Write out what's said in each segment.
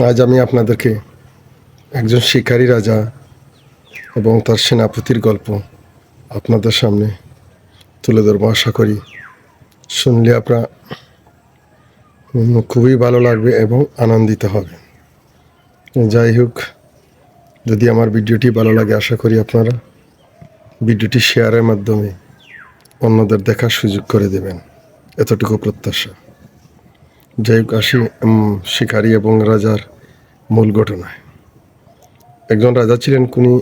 আজ আমি আপনাদেরকে একজন শিকারী রাজা এবং তার সেনাপতির গল্প আপনাদের সামনে তুলে ধরবো। আশা করি শুনলে আপনার খুবই ভালো লাগবে এবং আনন্দিত হবে। যাই হোক, যদি আমার ভিডিওটি ভালো লাগে, আশা করি আপনারা ভিডিওটি শেয়ারের মাধ্যমে অন্যদের দেখার সুযোগ করে দেবেন। এতটুকু প্রত্যাশা। আসি উম, শিকারী এবং রাজার মূল ঘটনায়। একজন রাজা ছিলেন উনি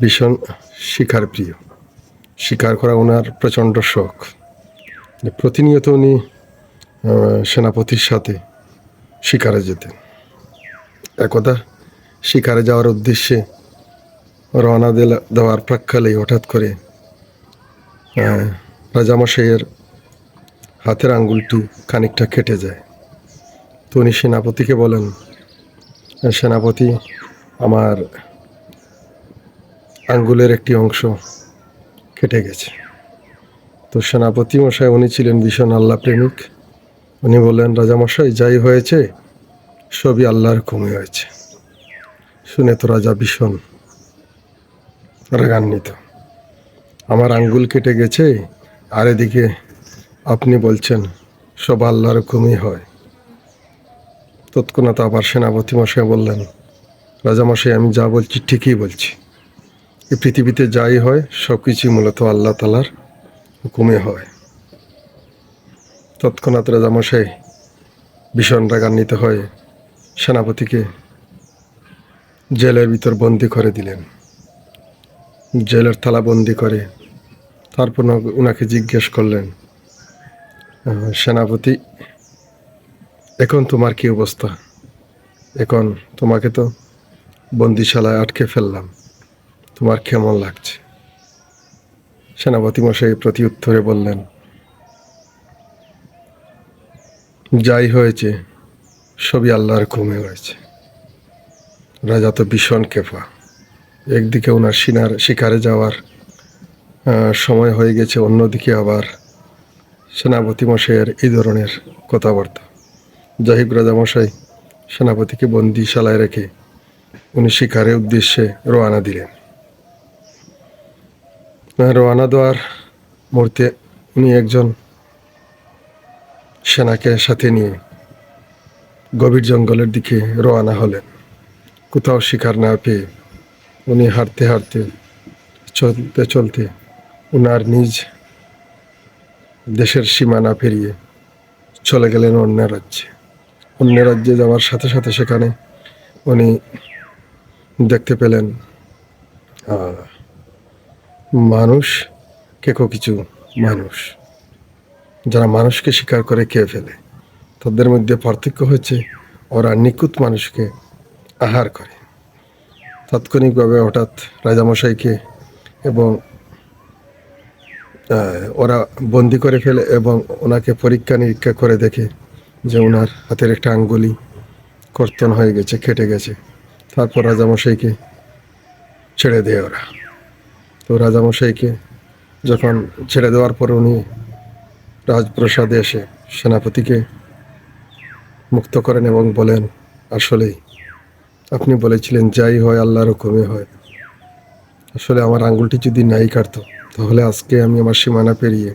ভীষণ শিকার প্রিয় শিকার করা ওনার প্রচণ্ড শখ। প্রতিনিয়ত উনি সেনাপতির সাথে শিকারে যেতেন। একদা শিকারে যাওয়ার উদ্দেশ্যে রওনা দেওয়ার প্রাক্কালে হঠাৎ করে রাজামশাইয়ের হাতের আঙ্গুলটি খানিকটা কেটে যায়। তো উনি সেনাপতিকে বলেন সেনাপতি, আমার আঙ্গুলের একটি অংশ কেটে গেছে। তো সেনাপতি মশাই, উনি ছিলেন ভীষণ আল্লাহ প্রেমিক। উনি বললেন, রাজামশাই, যাই হয়েছে, সবই আল্লাহর কমে হয়েছে। শুনে তো রাজা ভীষণ রাগান্বিত। আমার আঙ্গুল কেটে গেছে, আর এদিকে আপনি বলছেন, সব আল্লাহর হুকুমই হয়। তৎক্ষণাৎ আবার সেনাপতি মশাই বললেন রাজামশাই আমি যা বলছি ঠিকই বলছি। এই পৃথিবীতে যাই হয় সব কিছুই মূলত আল্লাহ তালার হুকুমে হয়। তৎক্ষণাৎ রাজামশাই ভীষণ রাগান্বিত হয়ে সেনাপতিকে জেলের ভিতর বন্দি করে দিলেন। জেলের থালা বন্দি করে তারপর ওনাকে জিজ্ঞেস করলেন সেনাপতি, এখন তোমার কি অবস্থা? এখন তোমাকে তো বন্দিশালায় আটকে ফেললাম। তোমার কেমন লাগছে? সেনাপতি মশাই প্রতি উত্তরে বললেন, যাই হয়েছে, সবই আল্লাহর ঘুমে হয়েছে রাজা তো ভীষণ কেফা। একদিকে ওনার সিনার শিকারে যাওয়ার সময় হয়ে গেছে, অন্যদিকে আবার সেনাপতি মশাইয়ের এই ধরনের কথাবার্তা। জাহিব রাজামশাই সেনাপতিকে বন্দিশালায় রেখে উনি শিকারের উদ্দেশ্যে রওনা দিলেন। রওনা দেওয়ার মুহূর্তে উনি একজন সেনাকে সাথে নিয়ে গভীর জঙ্গলের দিকে রওনা হলেন। কোথাও শিকার না পেয়ে উনি হাঁটতে হাঁটতে চলতে চলতে উনার নিজ দেশের সীমানা পেরিয়ে চলে গেলেন অন্য রাজ্যে। অন্য রাজ্যে যাওয়ার সাথে সাথে সেখানে উনি দেখতে পেলেন মানুষ কেকো কিছু মানুষ। যারা মানুষকে শিকার করে খেয়ে ফেলে? তাদের মধ্যে পার্থক্য হচ্ছে ওরা নিখুঁত মানুষকে আহার করে। তাৎক্ষণিকভাবে হঠাৎ রাজামশাইকে এবং ওরা বন্দি করে ফেলে এবং ওনাকে পরীক্ষা নিরীক্ষা করে দেখে যে ওনার হাতের একটা আঙ্গুলি কর্তন হয়ে গেছে কেটে গেছে। তারপর রাজামশাইকে ছেড়ে দেয় ওরা। তো রাজামশাইকে যখন ছেড়ে দেওয়ার পর উনি রাজপ্রসাদে এসে সেনাপতিকে মুক্ত করেন এবং বলেন, আসলেই আপনি বলেছিলেন, যাই হয় আল্লাহর হুকুমে হয়। আসলে আমার আঙ্গুলটি যদি নাই কাটতো তাহলে আজকে আমি আমার সীমানা পেরিয়ে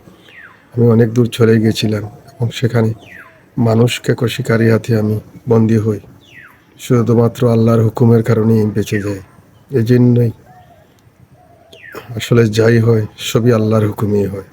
আমি অনেক দূর চলে গিয়েছিলাম এবং সেখানে মানুষকে শিকারি হাতে আমি বন্দী হই। শুধুমাত্র আল্লাহর হুকুমের কারণেই আমি বেঁচে যাই। এই জন্যই আসলে যাই হয়, সবই আল্লাহর হুকুমেই হয়।